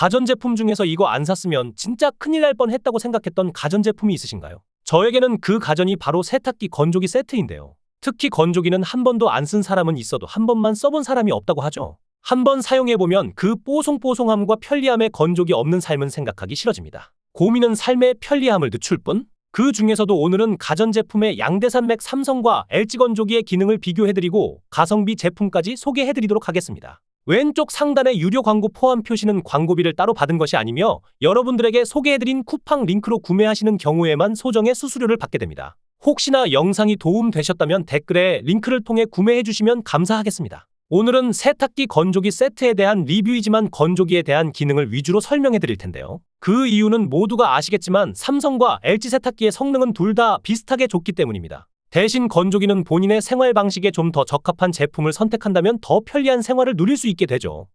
가전제품 중에서 이거 안 샀으면 진짜 큰일 날 뻔했다고 생각했던 가전제품이 있으신가요? 저에게는 그 가전이 바로 세탁기 건조기 세트인데요. 특히 건조기는 한 번도 안 쓴 사람은 있어도 한 번만 써본 사람이 없다고 하죠. 한 번 사용해보면 그 뽀송뽀송함과 편리함에 건조기 없는 삶은 생각하기 싫어집니다. 고민은 삶의 편리함을 늦출 뿐? 그 중에서도 오늘은 가전제품의 양대산맥 삼성과 LG 건조기의 기능을 비교해드리고 가성비 제품까지 소개해드리도록 하겠습니다. 왼쪽 상단의 유료 광고 포함 표시는 광고비를 따로 받은 것이 아니며 여러분들에게 소개해드린 쿠팡 링크로 구매하시는 경우에만 소정의 수수료를 받게 됩니다. 혹시나 영상이 도움되셨다면 댓글에 링크를 통해 구매해주시면 감사하겠습니다. 오늘은 세탁기 건조기 세트에 대한 리뷰이지만 건조기에 대한 기능을 위주로 설명해 드릴 텐데요. 그 이유는 모두가 아시겠지만 삼성과 LG 세탁기의 성능은 둘 다 비슷하게 좋기 때문입니다. 대신 건조기는 본인의 생활 방식에 좀 더 적합한 제품을 선택한다면 더 편리한 생활을 누릴 수 있게 되죠.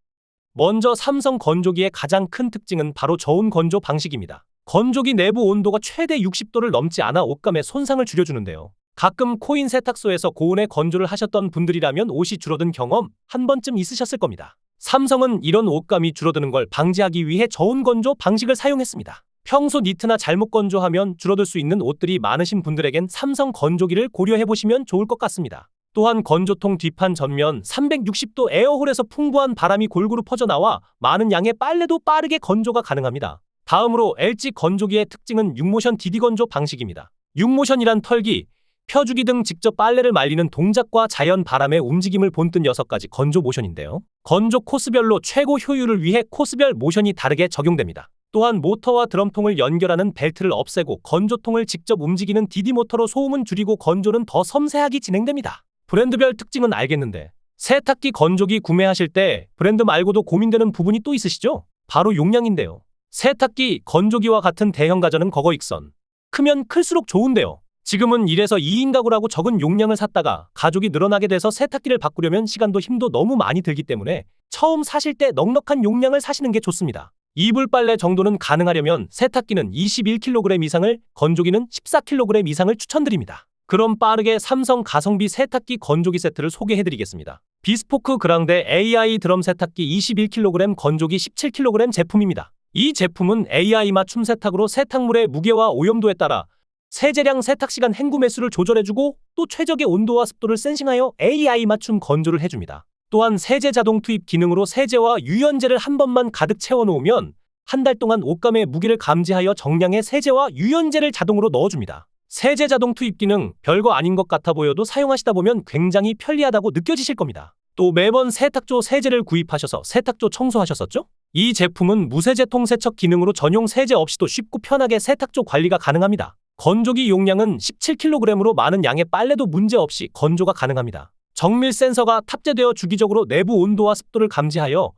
먼저 삼성 건조기의 가장 큰 특징은 바로 저온 건조 방식입니다. 건조기 내부 온도가 최대 60도를 넘지 않아 옷감의 손상을 줄여주는데요. 가끔 코인 세탁소에서 고온에 건조를 하셨던 분들이라면 옷이 줄어든 경험 한 번쯤 있으셨을 겁니다. 삼성은 이런 옷감이 줄어드는 걸 방지하기 위해 저온 건조 방식을 사용했습니다. 평소 니트나 잘못 건조하면 줄어들 수 있는 옷들이 많으신 분들에겐 삼성 건조기를 고려해 보시면 좋을 것 같습니다. 또한 건조통 뒷판 전면 360도 에어홀에서 풍부한 바람이 골고루 퍼져나와 많은 양의 빨래도 빠르게 건조가 가능합니다. 다음으로 LG 건조기의 특징은 6모션 DD 건조 방식입니다. 6모션이란 털기, 펴주기 등 직접 빨래를 말리는 동작과 자연 바람의 움직임을 본뜬 6가지 건조 모션인데요. 건조 코스별로 최고 효율을 위해 코스별 모션이 다르게 적용됩니다. 또한 모터와 드럼통을 연결하는 벨트를 없애고 건조통을 직접 움직이는 DD 모터로 소음은 줄이고 건조는 더 섬세하게 진행됩니다. 브랜드별 특징은 알겠는데 세탁기 건조기 구매하실 때 브랜드 말고도 고민되는 부분이 또 있으시죠? 바로 용량인데요. 세탁기, 건조기와 같은 대형 가전은 거거 익선. 크면 클수록 좋은데요. 지금은 1에서 2인 가구라고 적은 용량을 샀다가 가족이 늘어나게 돼서 세탁기를 바꾸려면 시간도 힘도 너무 많이 들기 때문에 처음 사실 때 넉넉한 용량을 사시는 게 좋습니다. 이불 빨래 정도는 가능하려면 세탁기는 21kg 이상을, 건조기는 14kg 이상을 추천드립니다. 그럼 빠르게 삼성 가성비 세탁기 건조기 세트를 소개해드리겠습니다. 비스포크 그랑데 AI 드럼 세탁기 21kg 건조기 17kg 제품입니다. 이 제품은 AI 맞춤 세탁으로 세탁물의 무게와 오염도에 따라 세제량 세탁 시간 헹구 매수를 조절해주고 또 최적의 온도와 습도를 센싱하여 AI 맞춤 건조를 해줍니다. 또한 세제 자동 투입 기능으로 세제와 유연제를 한 번만 가득 채워놓으면 한 달 동안 옷감의 무게를 감지하여 정량의 세제와 유연제를 자동으로 넣어줍니다. 세제 자동 투입 기능 별거 아닌 것 같아 보여도 사용하시다 보면 굉장히 편리하다고 느껴지실 겁니다. 또 매번 세탁조 세제를 구입하셔서 세탁조 청소하셨었죠? 이 제품은 무세제 통 세척 기능으로 전용 세제 없이도 쉽고 편하게 세탁조 관리가 가능합니다. 건조기 용량은 17kg으로 많은 양의 빨래도 문제없이 건조가 가능합니다. 정밀 센서가 탑재되어 주기적으로 내부 온도와 습도를 감지하여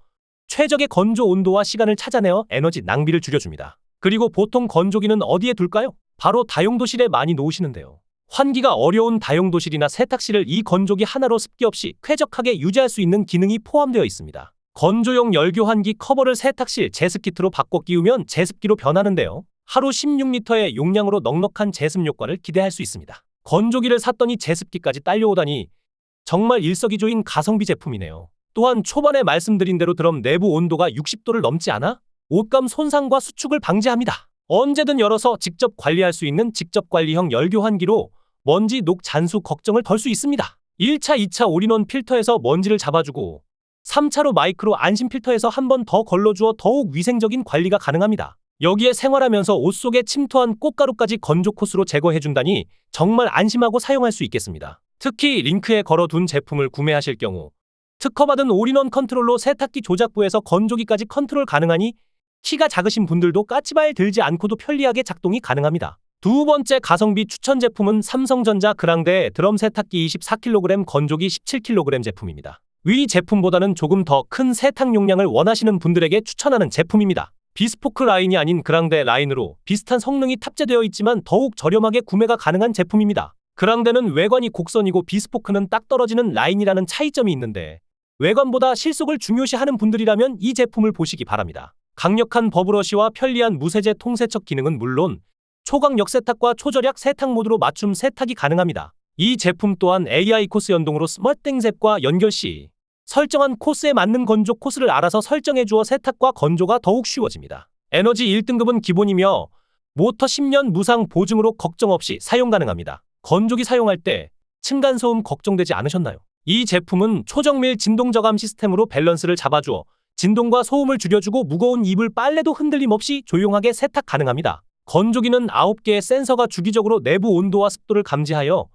최적의 건조 온도와 시간을 찾아내어 에너지 낭비를 줄여줍니다. 그리고 보통 건조기는 어디에 둘까요? 바로 다용도실에 많이 놓으시는데요. 환기가 어려운 다용도실이나 세탁실을 이 건조기 하나로 습기 없이 쾌적하게 유지할 수 있는 기능이 포함되어 있습니다. 건조용 열교 환기 커버를 세탁실 제습키트로 바꿔 끼우면 제습기로 변하는데요. 하루 16리터의 용량으로 넉넉한 제습 효과를 기대할 수 있습니다. 건조기를 샀더니 제습기까지 딸려오다니 정말 일석이조인 가성비 제품이네요. 또한 초반에 말씀드린 대로 드럼 내부 온도가 60도를 넘지 않아 옷감 손상과 수축을 방지합니다. 언제든 열어서 직접 관리할 수 있는 직접 관리형 열교 환기로 먼지, 녹, 잔수 걱정을 덜 수 있습니다. 1차, 2차 올인원 필터에서 먼지를 잡아주고 3차로 마이크로 안심 필터에서 한 번 더 걸러주어 더욱 위생적인 관리가 가능합니다. 여기에 생활하면서 옷 속에 침투한 꽃가루까지 건조 코스로 제거해준다니 정말 안심하고 사용할 수 있겠습니다. 특히 링크에 걸어둔 제품을 구매하실 경우 특허받은 올인원 컨트롤로 세탁기 조작부에서 건조기까지 컨트롤 가능하니 키가 작으신 분들도 까치발 들지 않고도 편리하게 작동이 가능합니다. 두 번째 가성비 추천 제품은 삼성전자 그랑데 드럼 세탁기 24kg 건조기 17kg 제품입니다. 위 제품보다는 조금 더 큰 세탁 용량을 원하시는 분들에게 추천하는 제품입니다. 비스포크 라인이 아닌 그랑데 라인으로 비슷한 성능이 탑재되어 있지만 더욱 저렴하게 구매가 가능한 제품입니다. 그랑데는 외관이 곡선이고 비스포크는 딱 떨어지는 라인이라는 차이점이 있는데 외관보다 실속을 중요시하는 분들이라면 이 제품을 보시기 바랍니다. 강력한 버브러시와 편리한 무세제 통세척 기능은 물론 초강력 세탁과 초절약 세탁 모드로 맞춤 세탁이 가능합니다. 이 제품 또한 AI 코스 연동으로 스마트 땡셉과 연결 시 설정한 코스에 맞는 건조 코스를 알아서 설정해 주어 세탁과 건조가 더욱 쉬워집니다. 에너지 1등급은 기본이며 모터 10년 무상 보증으로 걱정 없이 사용 가능합니다. 건조기 사용할 때 층간소음 걱정되지 않으셨나요? 이 제품은 초정밀 진동 저감 시스템으로 밸런스를 잡아주어 진동과 소음을 줄여주고 무거운 이불 빨래도 흔들림 없이 조용하게 세탁 가능합니다. 건조기는 9개의 센서가 주기적으로 내부 온도와 습도를 감지하여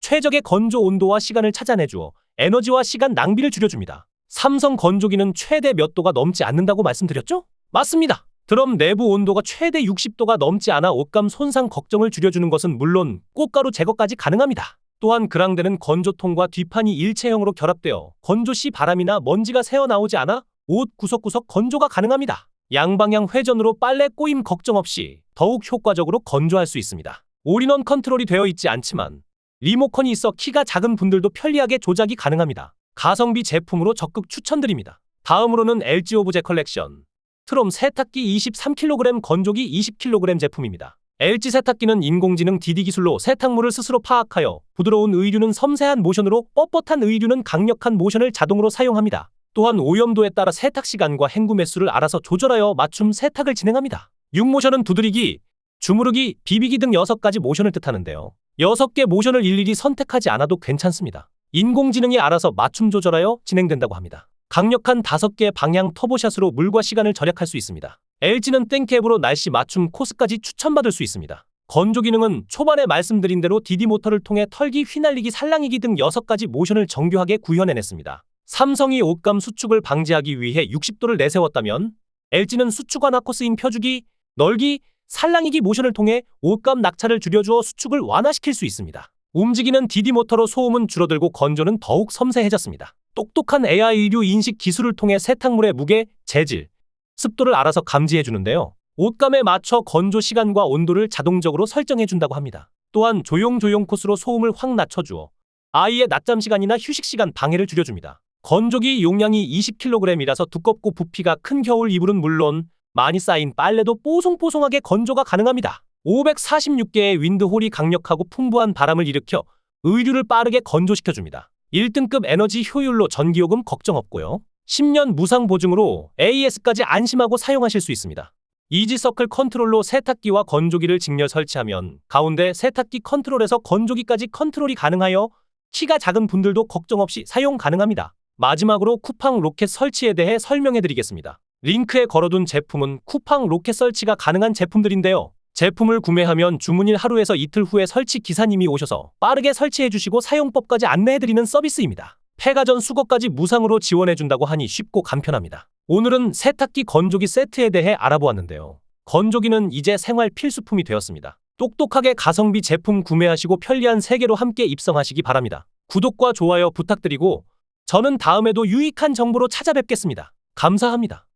최적의 건조 온도와 시간을 찾아내주어 에너지와 시간 낭비를 줄여줍니다. 삼성 건조기는 최대 몇 도가 넘지 않는다고 말씀드렸죠? 맞습니다. 드럼 내부 온도가 최대 60도가 넘지 않아 옷감 손상 걱정을 줄여주는 것은 물론 꽃가루 제거까지 가능합니다. 또한 그랑되는 건조통과 뒷판이 일체형으로 결합되어 건조 시 바람이나 먼지가 새어나오지 않아 옷 구석구석 건조가 가능합니다. 양방향 회전으로 빨래 꼬임 걱정 없이 더욱 효과적으로 건조할 수 있습니다. 올인원 컨트롤이 되어 있지 않지만 리모컨이 있어 키가 작은 분들도 편리하게 조작이 가능합니다. 가성비 제품으로 적극 추천드립니다. 다음으로는 LG 오브제 컬렉션 트롬 세탁기 23kg 건조기 20kg 제품입니다. LG 세탁기는 인공지능 DD 기술로 세탁물을 스스로 파악하여 부드러운 의류는 섬세한 모션으로 뻣뻣한 의류는 강력한 모션을 자동으로 사용합니다. 또한 오염도에 따라 세탁 시간과 헹구 매수를 알아서 조절하여 맞춤 세탁을 진행합니다. 6모션은 두드리기, 주무르기, 비비기 등 6가지 모션을 뜻하는데요. 6개 모션을 일일이 선택하지 않아도 괜찮습니다. 인공지능이 알아서 맞춤 조절하여 진행된다고 합니다. 강력한 5개의 방향 터보샷으로 물과 시간을 절약할 수 있습니다. LG는 땡캡으로 날씨 맞춤 코스까지 추천받을 수 있습니다. 건조 기능은 초반에 말씀드린 대로 DD 모터를 통해 털기, 휘날리기, 살랑이기 등 6가지 모션을 정교하게 구현해냈습니다. 삼성이 옷감 수축을 방지하기 위해 60도를 내세웠다면 LG는 수축 완화 코스인 펴주기, 널기, 살랑이기 모션을 통해 옷감 낙차를 줄여주어 수축을 완화시킬 수 있습니다. 움직이는 DD 모터로 소음은 줄어들고 건조는 더욱 섬세해졌습니다. 똑똑한 AI 의류 인식 기술을 통해 세탁물의 무게, 재질, 습도를 알아서 감지해 주는데요. 옷감에 맞춰 건조 시간과 온도를 자동적으로 설정해 준다고 합니다. 또한 조용조용 코스로 소음을 확 낮춰주어 아이의 낮잠 시간이나 휴식 시간 방해를 줄여줍니다. 건조기 용량이 20kg이라서 두껍고 부피가 큰 겨울 이불은 물론 많이 쌓인 빨래도 뽀송뽀송하게 건조가 가능합니다. 546개의 윈드홀이 강력하고 풍부한 바람을 일으켜 의류를 빠르게 건조시켜줍니다. 1등급 에너지 효율로 전기요금 걱정 없고요. 10년 무상 보증으로 AS까지 안심하고 사용하실 수 있습니다. 이지서클 컨트롤로 세탁기와 건조기를 직렬 설치하면 가운데 세탁기 컨트롤에서 건조기까지 컨트롤이 가능하여 키가 작은 분들도 걱정 없이 사용 가능합니다. 마지막으로 쿠팡 로켓 설치에 대해 설명해 드리겠습니다. 링크에 걸어둔 제품은 쿠팡 로켓 설치가 가능한 제품들인데요. 제품을 구매하면 주문일 하루에서 이틀 후에 설치 기사님이 오셔서 빠르게 설치해 주시고 사용법까지 안내해 드리는 서비스입니다. 폐가전 수거까지 무상으로 지원해 준다고 하니 쉽고 간편합니다. 오늘은 세탁기 건조기 세트에 대해 알아보았는데요. 건조기는 이제 생활 필수품이 되었습니다. 똑똑하게 가성비 제품 구매하시고 편리한 세계로 함께 입성하시기 바랍니다. 구독과 좋아요 부탁드리고 저는 다음에도 유익한 정보로 찾아뵙겠습니다. 감사합니다.